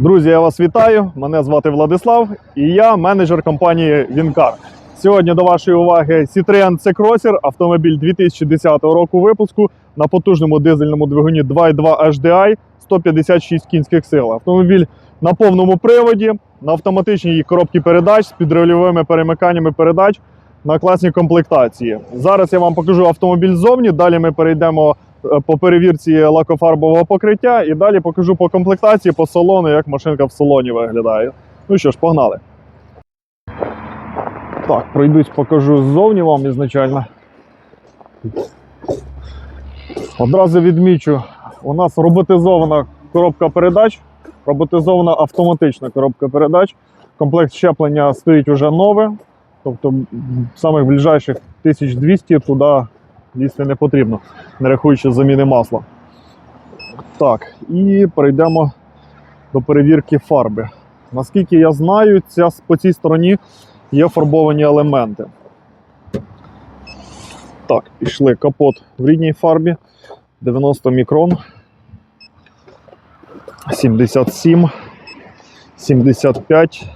Друзі, я вас вітаю. Мене звати Владислав і я менеджер компанії Вінкар. Сьогодні до вашої уваги Citroen C-Crosser, автомобіль 2010 року випуску на потужному дизельному двигуні 2.2 HDI 156 кінських сил. Автомобіль на повному приводі, на автоматичній коробці передач з підрульовими перемиканнями передач на класній комплектації. Зараз я вам покажу автомобіль ззовні. Далі ми перейдемо по перевірці лакофарбового покриття і далі покажу по комплектації, по салону, як машинка в салоні виглядає. Ну що ж, погнали. Так, пройдусь, покажу ззовні вам ізначально. Одразу відмічу, у нас роботизована коробка передач, роботизована автоматична коробка передач. Комплект щеплення стоїть уже нове. Тобто м, самих ближайших 1200 туди лізти не потрібно, не рахуючи заміни масла. Так, і перейдемо до перевірки фарби. Наскільки я знаю, ця, по цій стороні є фарбовані елементи. Так, пішли капот в рідній фарбі 90 мікрон. 77, 75,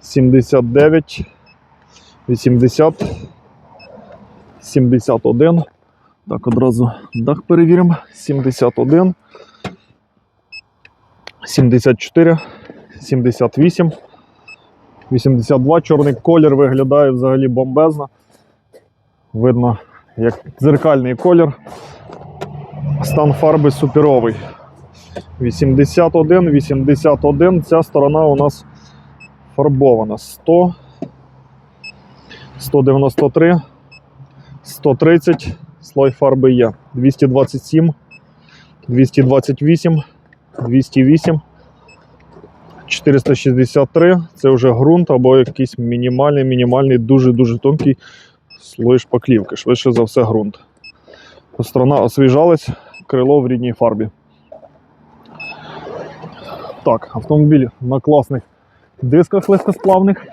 79, 80, 71. Так, одразу дах перевіримо. 71, 74, 78, 82. Чорний колір виглядає взагалі бомбезно. Видно, як дзеркальний колір. Стан фарби суперовий. 81, 81. Ця сторона у нас фарбована. 100, 193, 130. Слой фарби є. 227, 228, 208, 463. Це вже ґрунт або якийсь мінімальний, мінімальний, дуже-дуже тонкий слой шпаклівки. Швидше за все ґрунт. Сторона освіжалась, крило в рідній фарбі. Так, автомобіль на класних дисках легкосплавних,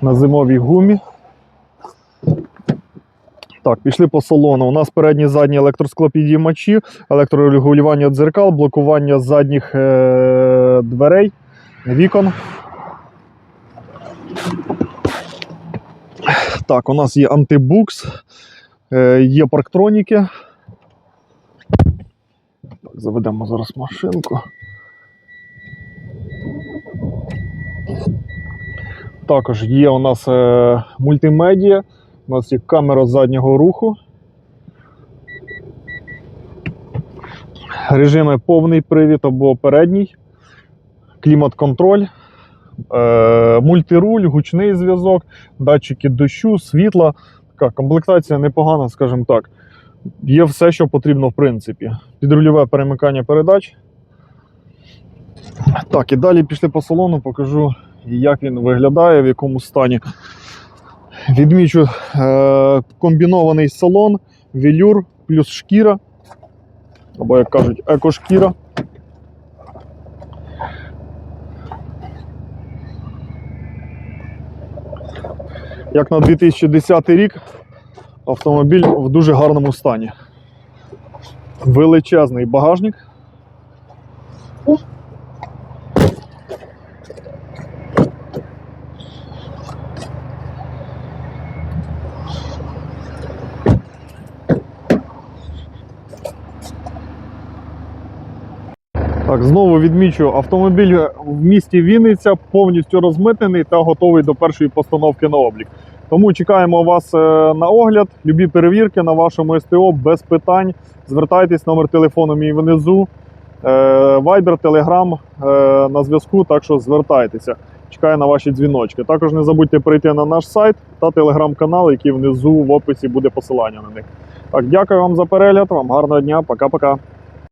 на зимовій гумі. Так, пішли по салону. У нас передні задні електросклопідіймачі, електрорегулювання дзеркал, блокування задніх е- дверей, вікон. Так, у нас є антибукс, е- є парктроніки. Так, заведемо зараз машинку. Також є у нас е, мультимедіа, у нас є камера заднього руху. Режими повний привід або передній, клімат-контроль, е, мультируль, гучний зв'язок, датчики дощу, світла. Така комплектація непогана, скажімо так. Є все, що потрібно, в принципі. Підрульове перемикання передач. Так, і далі пішли по салону, покажу, як він виглядає, в якому стані. Відмічу е, комбінований салон, велюр плюс шкіра. Або, як кажуть, екошкіра. Як на 2010 рік, автомобіль в дуже гарному стані. Величезний багажник. Так, знову відмічу, автомобіль в місті Вінниця повністю розмитнений та готовий до першої постановки на облік. Тому чекаємо вас е, на огляд, любі перевірки на вашому СТО без питань. Звертайтесь, номер телефону мій внизу. Telegram е, на зв'язку, так що звертайтеся. Чекаю на ваші дзвіночки. Також не забудьте прийти на наш сайт та телеграм-канал, який внизу в описі буде посилання на них. Так, дякую вам за перегляд, вам гарного дня, пока-пока.